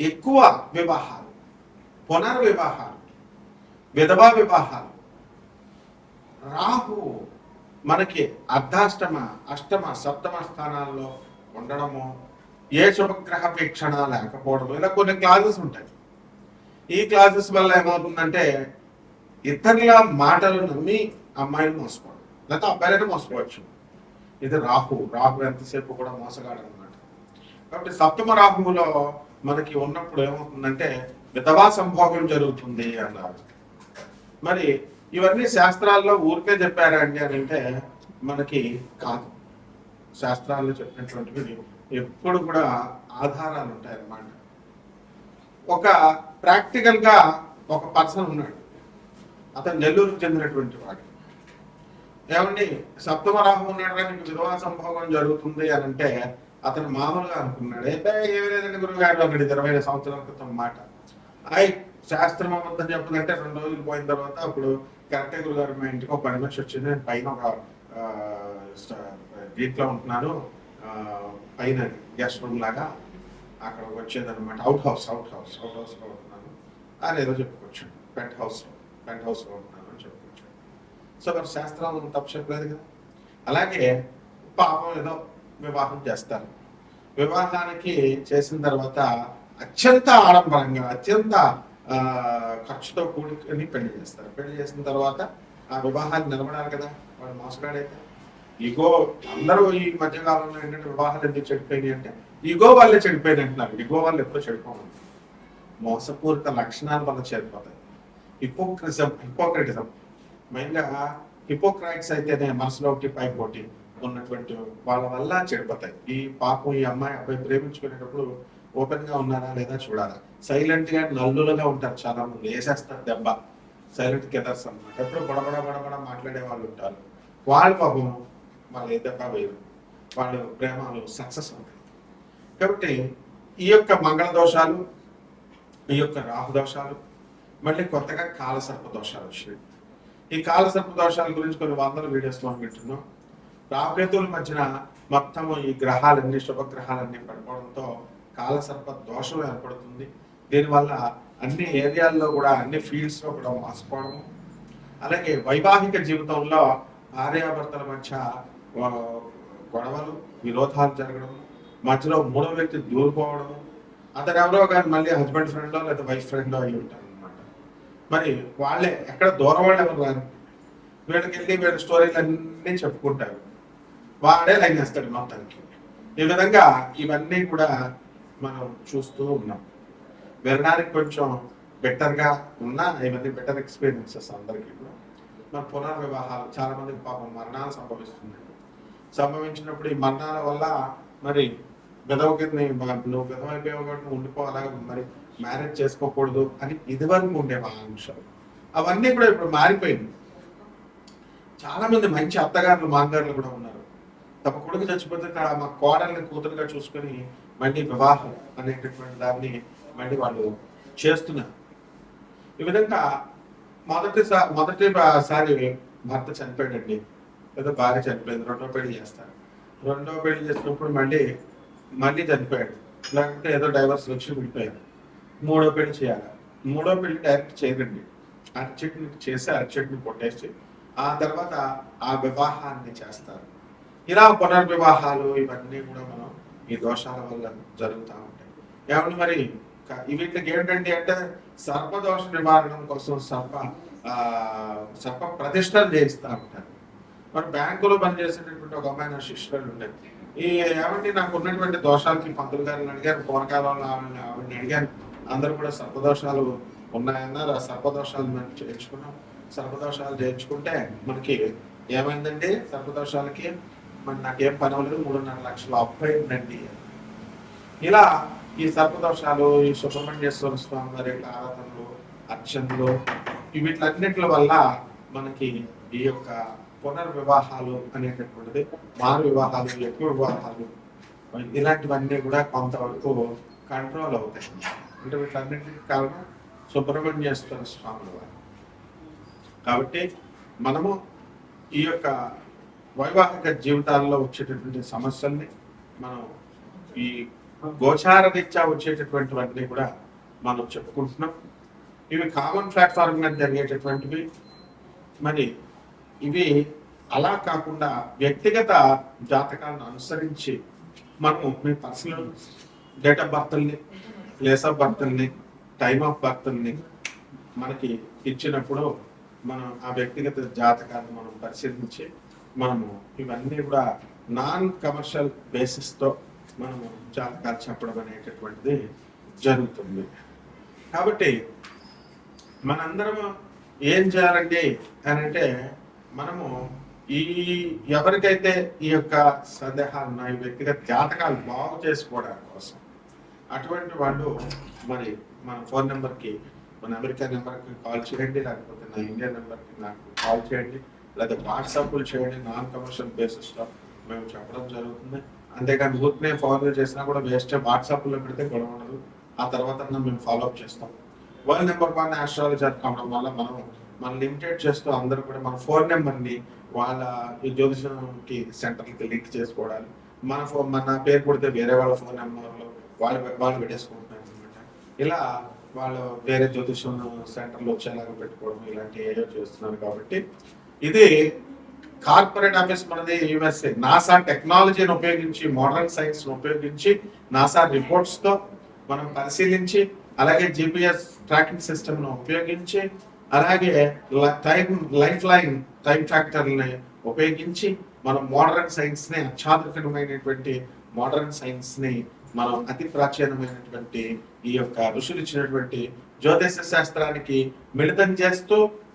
ఎక్కువ వివాహాలు పునర్వివాహాలు విధవా వివాహాలు రాహు మనకి అర్ధాష్టమ అష్టమ సప్తమ స్థానాల్లో ఉండడము ఏ శుభగ్రహ వీక్షణ లేకపోవడం ఇలా కొన్ని క్లాసెస్ ఉంటాయి. ఈ క్లాసెస్ వల్ల ఏమవుతుందంటే ఇతరుల మాటలు నమ్మి అమ్మాయిని మోసపోవడం లేకపోతే అబ్బాయిలైనా మోసపోవచ్చు ఇది రాహు రాహు ఎంతసేపు కూడా మోసగాడు అనమాట కాబట్టి సప్తమ రాహువులో మనకి ఉన్నప్పుడు ఏమవుతుందంటే విధవా సంభోగం జరుగుతుంది అన్నారు. మరి ఇవన్నీ శాస్త్రాల్లో ఊరికే చెప్పారా అండి అని అంటే మనకి కాదు. శాస్త్రాల్లో చెప్పినటువంటివి ఎప్పుడు కూడా ఆధారాలు ఉంటాయి అన్నమాట ఒక ప్రాక్టికల్గా ఒక పర్సన్ ఉన్నాడు. అతను నెల్లూరుకు చెందినటువంటి వాడు. ఏమండి సప్తమ రాహు ఉన్నాడు కానీ నీకు విధవా సంభోగం జరుగుతుంది అని అంటే అతను మామూలుగా అనుకున్నాడు. అయితే ఏమి లేదండి గురువు గారు అన్నాడు ఇరవై ఐదు సంవత్సరాల క్రితం మాట. అయి శాస్త్రం అబద్ధం చెప్పదంటే రెండు రోజులు పోయిన తర్వాత అప్పుడు కరెక్టే గురుగారు మా ఇంటికి ఒక పని మనిషి వచ్చింది. నేను పైన ఒక ఆ, దీంట్లో ఉంటున్నాను. పైన గెస్ట్ రూమ్ లాగా అక్కడ వచ్చేది అనమాట out house out house out హౌస్లో ఉంటున్నాను. అని ఏదో చెప్పుకోవచ్చు పెంట్ హౌస్ పెంట్ హౌస్లో ఉంటున్నాను అని చెప్పుకోవచ్చు సో మరి శాస్త్రం తప్పు చెప్పలేదు కదా. అలాగే పాపం ఏదో వివాహం చేస్తారు. వివాహానికి చేసిన తర్వాత అత్యంత ఆడంబరంగా అత్యంత ఖర్చుతో కూడుకొని పెళ్ళి చేస్తారు. పెళ్ళి చేసిన తర్వాత ఆ వివాహాన్ని నిలబడాలి కదా వాడు మోసగాడైతే. ఇగో అందరూ ఈ మధ్యకాలంలో ఏంటంటే వివాహాలు ఎందుకు చెడిపోయినాయి అంటే ఇగో వాళ్ళే చెడిపోయింది అంటున్నారు. ఇగో వాళ్ళు ఎప్పుడో చెడిపోవాలి మోసపూరిత లక్షణాలు వల్ల చేరిపోతాయి హిపోక్రిజం హిపోక్రటిజం. మెయిన్గా హిపోక్రైట్స్ అయితేనే మనసులో ఒకటి పైపోటీ ఉన్నటువంటి వాళ్ళ వల్ల చెడిపోతాయి. ఈ పాపం ఈ అమ్మాయి అబ్బాయి ప్రేమించుకునేటప్పుడు ఓపెన్గా ఉన్నారా లేదా చూడాలా? సైలెంట్గా నల్లులుగా ఉంటారు చాలా మంది వేసేస్తారు దెబ్బ. సైలెంట్ కెదర్స్ అనమాట ఎప్పుడు గొడబడ గొడబడ మాట్లాడే వాళ్ళు ఉంటారు. వాళ్ళ పాపం వాళ్ళు ఏ దెబ్బ వేయరు వాళ్ళు ప్రేమలు సక్సెస్ ఉంటాయి కాబట్టి ఈ యొక్క మంగళ దోషాలు ఈ యొక్క రాహు దోషాలు మళ్ళీ కొత్తగా కాలసర్ప దోషాలు వచ్చినాయి. ఈ కాలసర్ప దోషాల గురించి కొన్ని వందల వీడియోస్ మనం వింటున్నాం. రాహుకేతువుల మధ్యన మొత్తం ఈ గ్రహాలన్నీ శుభగ్రహాలన్నీ పడిపోవడంతో కాలసర్ప దోషం ఏర్పడుతుంది. దీనివల్ల అన్ని ఏరియాల్లో కూడా అన్ని ఫీల్డ్స్లో కూడా మోసపోవడము. అలాగే వైవాహిక జీవితంలో భార్యాభర్తల మధ్య గొడవలు విరోధాలు జరగడం మధ్యలో మూడో వ్యక్తి దూరిపోవడము. అతను ఎవరో కానీ మళ్ళీ హస్బెండ్ ఫ్రెండో లేదా వైఫ్ ఫ్రెండో అయి ఉంటారు అనమాట మరి వాళ్ళే ఎక్కడ దూరం వాళ్ళు ఎవరు రారు వీళ్ళకి వెళ్ళి వీళ్ళ స్టోరీలు అన్నీ చెప్పుకుంటారు. వాడే లైన్ వేస్తాడు మొత్తానికి. ఈ విధంగా ఇవన్నీ కూడా మనం చూస్తూ ఉన్నాం. వినడానికి కొంచెం బెటర్గా ఉన్నా ఇవన్నీ బెటర్ ఎక్స్పీరియన్సెస్ అందరికీ కూడా. మన పునర్వివాహాలు చాలా మందికి పాపం మరణాలు సంభవిస్తున్నాయి. సంభవించినప్పుడు ఈ మరణాల వల్ల మరి విధవకిని నువ్వు విధవైపోయావు కాబట్టి ఉండిపోవాలా? మరి మ్యారేజ్ చేసుకోకూడదు అని ఇదివరకు ఉండే ఆంక్షలు అవన్నీ కూడా ఇప్పుడు మారిపోయింది చాలా మంది మంచి అత్తగారులు మాంగారులు కూడా ఉన్నారు. తమ కొడుకు చచ్చిపోతే మా కోడల్ని కూతురుగా చూసుకొని మళ్ళీ వివాహం అనేటటువంటి దాన్ని మళ్ళీ వాళ్ళు చేస్తున్నారు. ఈ విధంగా మొదటి మొదటి సారి భర్త చనిపోయాడండి. లేదా భార్య చనిపోయింది. రెండో పెళ్ళి చేస్తారు. రెండో పెళ్ళి చేసినప్పుడు మళ్ళీ మళ్ళీ చనిపోయాడు. లేకపోతే ఏదో డైవర్స్ వచ్చి విడిపోయారు మూడో పెళ్ళి చేయాలి. మూడో పెళ్ళి డైరెక్ట్ చేయదండి అరచెట్ని చేసి అరచెట్ని కొట్టేసి ఆ తర్వాత ఆ వివాహాన్ని చేస్తారు. ఇలా పునర్వివాహాలు ఇవన్నీ కూడా మనం ఈ దోషాల వల్ల జరుగుతూ ఉంటాయి. ఏమంటే మరి వీటికి ఏంటంటే అంటే సర్పదోష నివారణం కోసం సర్ప సర్ప ప్రతిష్టలు చేయిస్తూ ఉంటారు. మరి బ్యాంకులో పనిచేసేటటువంటి ఒక అమ్మాయి నా శిష్యురాలు ఉండేది ఈ ఏమంటే నాకు ఉన్నటువంటి దోషాలకి పంతులు గారిని అడిగారు పూర్వకాలంలో ఆవిడని ఆవిడని అడిగాను అందరూ కూడా సర్పదోషాలు ఉన్నాయన్నారు ఆ సర్పదోషాలు మనం చేయించుకున్నాం. సర్పదోషాలు చేయించుకుంటే మనకి ఏమైందండి? సర్పదోషాలకి మరి నాకేం పని అవ్వలేదు. మూడున్నర లక్షల అప్పు ఉందండి ఇలా ఈ సర్పదోషాలు ఈ సుబ్రహ్మణ్యేశ్వర స్వామి వారి ఆరాధనలు అర్చనలు ఈ వీటిలన్నిటి వల్ల మనకి ఈ యొక్క పునర్వివాహాలు అనేటటువంటిది మారు వివాహాలు ఎక్కువ వివాహాలు ఇలాంటివన్నీ కూడా కొంతవరకు కంట్రోల్ అవుతాయి. అంటే వీటన్నిటికి కారణం సుబ్రహ్మణ్యేశ్వర స్వామి వారు. కాబట్టి మనము ఈ యొక్క వైవాహిక జీవితాల్లో వచ్చేటటువంటి సమస్యల్ని మనం ఈ గోచార రీత్యా వచ్చేటటువంటివన్నీ కూడా మనం చెప్పుకుంటున్నాం. ఇవి కామన్ ప్లాట్ఫామ్ మీద జరిగేటటువంటివి. మరి ఇవి అలా కాకుండా వ్యక్తిగత జాతకాలను అనుసరించి మనము మీ పర్సనల్ డేట్ ఆఫ్ బర్త్ని ప్లేస్ ఆఫ్ బర్త్ని టైమ్ ఆఫ్ బర్త్ని మనకి ఇచ్చినప్పుడు మనం ఆ వ్యక్తిగత జాతకాన్ని మనం పరిశీలించి మనము ఇవన్నీ కూడా నాన్ కమర్షియల్ బేసిస్తో మనము జాతకాలు చెప్పడం అనేటటువంటిది జరుగుతుంది. కాబట్టి మనందరము ఏం చేయాలండి అని అంటే మనము ఈ ఎవరికైతే ఈ యొక్క సందేహాలు ఉన్నాయి వ్యక్తిగత జాతకాలు బాగు చేసుకోవడం కోసం అటువంటి వాళ్ళు మరి మన ఫోన్ నెంబర్కి మన అమెరికా నెంబర్కి కాల్ చేయండి లేకపోతే నా ఇండియా నెంబర్కి నాకు కాల్ చేయండి. లేకపోతే వాట్సాప్లు చేయండి నాన్ కమర్షియల్ బేసిస్లో మేము చెప్పడం జరుగుతుంది. అంతేకాని ఊరికే ఫాలో చేసినా కూడా వేస్టే వాట్సాప్లో పెడితే గొడవ ఉండదు. ఆ తర్వాత మేము ఫాలో అప్ చేస్తాం. వరల్డ్ నెంబర్ వన్ ఆస్ట్రాలజర్ కావడం వల్ల మనం మనం లిమిటెడ్ చేస్తూ అందరూ కూడా మన ఫోన్ నెంబర్ని వాళ్ళ జ్యోతిషంకి సెంటర్కి లింక్ చేసుకోవడాలు. మన ఫోన్ మన పేరు కొడితే వేరే వాళ్ళ ఫోన్ నెంబర్లో వాళ్ళు వాళ్ళు పెట్టేసుకుంటున్నారు అనమాట ఇలా వాళ్ళు వేరే జ్యోతిషం సెంటర్లో వచ్చేలాగా పెట్టుకోవడం ఇలాంటి ఏదో చేస్తున్నారు కాబట్టి ఇది కార్పొరేట్ ఆఫీస్ మనది యుఎస్ఏ నాసా టెక్నాలజీని ఉపయోగించి మోడర్న్ సైన్స్ ఉపయోగించి నాసా రిపోర్ట్స్తో మనం పరిశీలించి అలాగే జిపిఎస్ ట్రాకింగ్ సిస్టమ్ను ఉపయోగించి అలాగే టైం లైఫ్ లైన్ టైం ఫ్యాక్టర్ని ఉపయోగించి మనం మోడర్న్ సైన్స్ని అత్యాధునికమైనటువంటి మోడర్న్ సైన్స్ని మనం అతి ప్రాచీనమైనటువంటి ఈ యొక్క ఋషులు ఇచ్చినటువంటి జ్యోతిష శాస్త్రానికి మిళితం చేస్తూ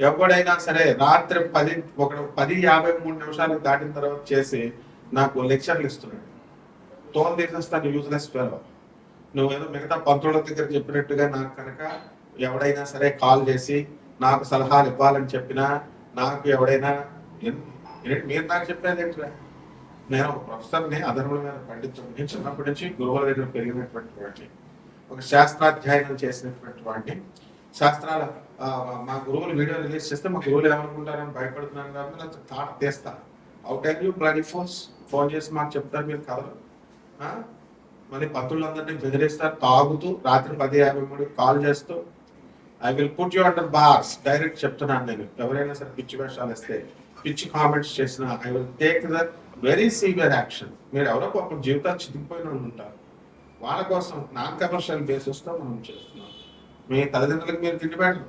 ఎవడైనా సరే రాత్రి పది ఒక పది యాభై మూడు నిమిషాలు దాటిన తర్వాత చేసి నాకు లెక్చర్లు ఇస్తున్నాడు. తోలు తీసేస్తాను యూజ్లెస్ ఫెలో నువ్వేదో మిగతా పంతుల దగ్గర చెప్పినట్టుగా నాకు కనుక ఎవడైనా సరే కాల్ చేసి నాకు సలహాలు ఇవ్వాలని చెప్పినా నాకు ఎవడైనా మీరు నాకు చెప్పేది ఏంటిరా? నేను ఒక ప్రొఫెసర్ని అధర్ముల మీద పండితుడిని చిన్నప్పటి నుంచి గురువుల దగ్గర పెరిగినటువంటి వాడిని. ఒక శాస్త్రాధ్యయనం చేసినటువంటి వాడిని. శాస్త్రాల మా గురువులు వీడియో రిలీజ్ చేస్తే మా గురువులు ఏమనుకుంటారని భయపడుతున్నాను కాబట్టి నేను తాట తీస్తా. Out are you bloody force phone చేసి మాకు చెప్తారు మీరు కథలు మళ్ళీ పత్రులందరినీ బెదిరిస్తారు తాగుతూ రాత్రి పది యాభై మూడు కాల్ చేస్తూ I will put you under bars direct చెప్తున్నాను నేను. ఎవరైనా సరే పిచ్చి వేషాలు ఇస్తే పిచ్చి కామెంట్స్ చేసిన I will take the very severe action మీరు ఎవరో పాపం జీవితాలు చితికిపోయిన వాళ్ళు ఉంటారు. వాళ్ళ కోసం నాన్ కమర్షియల్ బేసిస్తో మనం చేస్తున్నాం. మీ తల్లిదండ్రులకు మీరు తిండి పెట్టరు.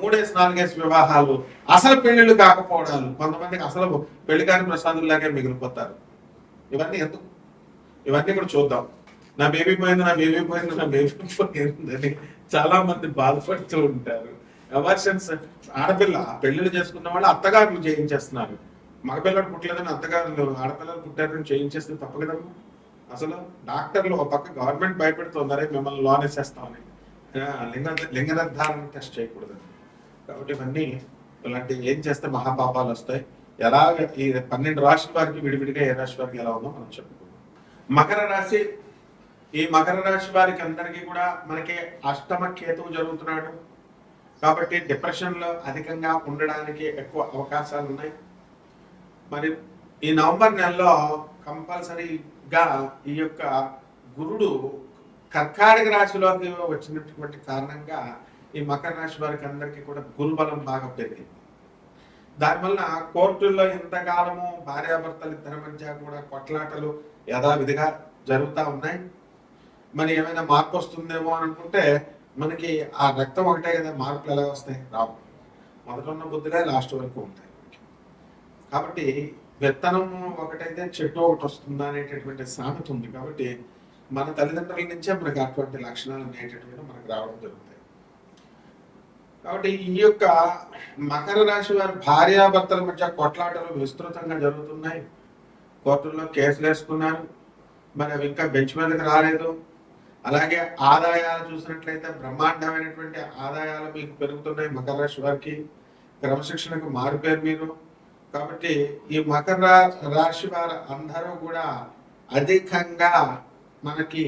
మూడేసి నాలుగేసి వివాహాలు అసలు పెళ్ళిళ్ళు కాకపోవడాలు. కొంతమందికి అసలు పెళ్ళి కాని ప్రసాదుల్లాగే మిగిలిపోతారు. ఇవన్నీ ఎందుకు? ఇవన్నీ కూడా చూద్దాం. నా బేబీ పోయింది నా బేబీ పోయింది నా బేబీ పోయిందని చాలా మంది బాధపడుతూ ఉంటారు. ఎమర్షన్స్ ఆడపిల్ల పెళ్ళిళ్ళు చేసుకున్న వాళ్ళు అత్తగారులు చేయించేస్తున్నారు. మగపిల్లడు పుట్టలేదని అత్తగారులు ఆడపిల్లలు పుట్టారని చేయించేస్తే తప్పు అసలు డాక్టర్లు ఒక పక్క గవర్నమెంట్ భయపెడుతున్నారే మిమ్మల్ని లోన్ వేసేస్తామని. లింగ లింగ నిర్ధారణ టెస్ట్ చేయకూడదు. కాబట్టి ఇవన్నీ ఇలాంటి ఏం చేస్తే మహాపాపాలు వస్తాయి? ఎలా ఈ పన్నెండు రాశుల వారికి విడివిడిగా ఏ రాశి వారికి ఎలా ఉందో మనం చెప్పుకుందాం. మకర రాశి ఈ మకర రాశి వారికి అందరికీ కూడా మనకి అష్టమ కేతువు జరుగుతున్నాడు. కాబట్టి డిప్రెషన్లో అధికంగా ఉండడానికి ఎక్కువ అవకాశాలు ఉన్నాయి. మరి ఈ నవంబర్ నెలలో కంపల్సరీగా ఈ యొక్క గురుడు కర్కాటక రాశిలోకి వచ్చినటువంటి కారణంగా ఈ మకర రాశి వారికి అందరికీ కూడా గురుబలం బాగా పెరిగింది. దానివల్ల కోర్టుల్లో ఇంతకాలము భార్యాభర్తలు ఇద్దరి మధ్య కూడా కొట్లాటలు యథావిధిగా జరుగుతూ ఉన్నాయి. మరి ఏమైనా మార్పు వస్తుందేమో అని అనుకుంటే మనకి ఆ రక్తం ఒకటే కదా మార్పులు ఎలా వస్తాయి? రావు. మొదట ఉన్న బుద్ధులే లాస్ట్ వరకు ఉంటాయి. కాబట్టి విత్తనం ఒకటైతే చెట్టు ఒకటి వస్తుందా అనేటటువంటి సామెత ఉంది. కాబట్టి మన తల్లిదండ్రుల నుంచే మనకు అటువంటి లక్షణాలు అనేటటువంటి మనకు రావడం జరుగుతాయి. కాబట్టి ఈ యొక్క మకర రాశి వారి భార్యాభర్తల మధ్య కొట్లాటలు విస్తృతంగా జరుగుతున్నాయి. కోర్టుల్లో కేసులు వేసుకున్నారు. మరి అవి ఇంకా బెంచ్ మీదకి రాలేదు. అలాగే ఆదాయాలు చూసినట్లయితే బ్రహ్మాండమైనటువంటి ఆదాయాలు మీకు పెరుగుతున్నాయి మకర రాశి వారికి. క్రమశిక్షణకు మారిపోయారు మీరు. కాబట్టి ఈ మకర రా- రాశి వారు అందరూ కూడా అధికంగా మనకి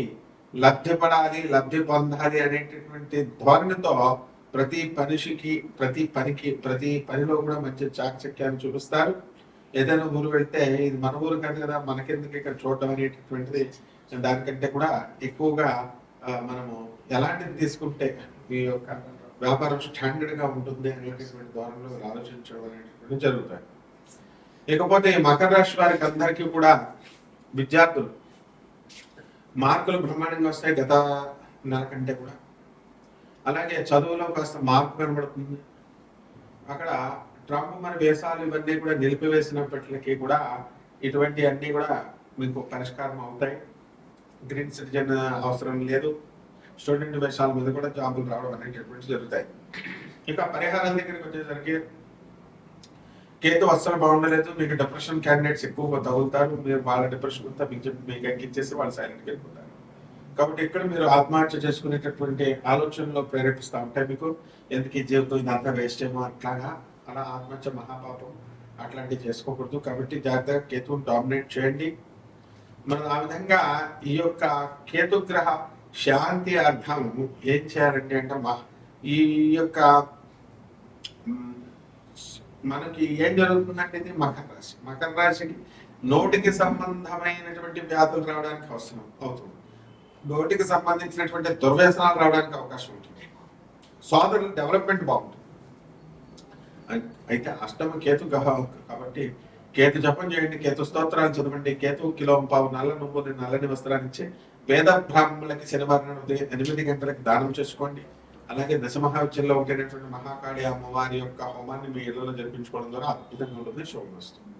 లబ్ధిపడాలి లబ్ధి పొందాలి అనేటటువంటి ధోరణితో ప్రతి పనిషికి ప్రతి పనికి ప్రతి పనిలో కూడా మంచి చాకచక్యాన్ని చూపిస్తారు. ఏదైనా ఊరు వెళ్తే ఇది మన ఊరు కాదు కదా మనకెందుకు ఇక్కడ చూడడం అనేటటువంటిది దానికంటే కూడా ఎక్కువగా మనము ఎలాంటిది తీసుకుంటే ఈ యొక్క వ్యాపారం స్టాండర్డ్గా ఉంటుంది అనేటటువంటి ధోరణిలో ఆలోచించడం అనేటటువంటి జరుగుతాయి ఇకపోతే మకర రాశి వారికి అందరికీ కూడా విద్యార్థులు మార్కులు బ్రహ్మాండంగా వస్తాయి గత నెల కంటే కూడా. అలాగే చదువులో కాస్త మార్పు కనబడుతుంది. అక్కడ ట్రంప్ మన వేషాలు ఇవన్నీ కూడా నిలిపివేసినప్పటికీ కూడా ఇటువంటి అన్నీ కూడా మీకు పరిష్కారం అవుతాయి. గ్రీన్ సిటిజన్ అవసరం లేదు. స్టూడెంట్ వేషాల మీద కూడా జాబులు రావడం అనేటటువంటి జరుగుతాయి. ఇక పరిహారం దగ్గరికి వచ్చేసరికి కేతు అస్సలు బాగుండలేదు మీకు డిప్రెషన్ క్యాండిడేట్స్ ఎక్కువగా తగులుతారు మీరు వాళ్ళ డిప్రెషన్ అంతా మీకు మీకు ఎక్కించేసి వాళ్ళు సైలెంట్కి వెళ్ళిపోతారు. కాబట్టి ఇక్కడ మీరు ఆత్మహత్య చేసుకునేటటువంటి ఆలోచనలో ప్రేరేపిస్తూ ఉంటాయి మీకు ఎందుకు ఈ జీవితం ఇదంతా వేస్ట్ ఏమో అట్లాగా? అలా ఆత్మహత్య మహాపాపం అట్లాంటివి చేసుకోకూడదు. కాబట్టి జాగ్రత్తగా కేతువుని డామినేట్ చేయండి. మనం ఆ విధంగా ఈ యొక్క కేతుగ్రహ శాంతి అర్థం ఏం చేయాలంటే అంటే మా- ఈ యొక్క మనకి ఏం జరుగుతుందంటే ఇది మకర రాశి. మకర రాశికి నోటికి సంబంధమైనటువంటి వ్యాధులు రావడానికి అవసరం అవుతుంది. నోటికి సంబంధించినటువంటి దుర్వ్యసనాలు రావడానికి అవకాశం ఉంటుంది. సోదరుల డెవలప్మెంట్ బాగుంటుంది. అయితే అష్టమ కేతు గహ కాబట్టి కేతు జపం చేయండి కేతు స్తోత్రాలు చదవండి కేతు కిలో పావు నల్ల నువ్వు నల్లని వస్త్రాన్ని ఇచ్చి వేద బ్రాహ్మణులకి శనివారం ఉదయం ఎనిమిది గంటలకు దానం చేసుకోండి. అలాగే దశమహావిద్యంలో ఉండేటటువంటి మహాకాళి అమ్మవారి యొక్క హోమాన్ని మీ ఇళ్ళలో జరిపించుకోవడం ద్వారా అద్భుతంగా ఉంటుంది శోభం వస్తుంది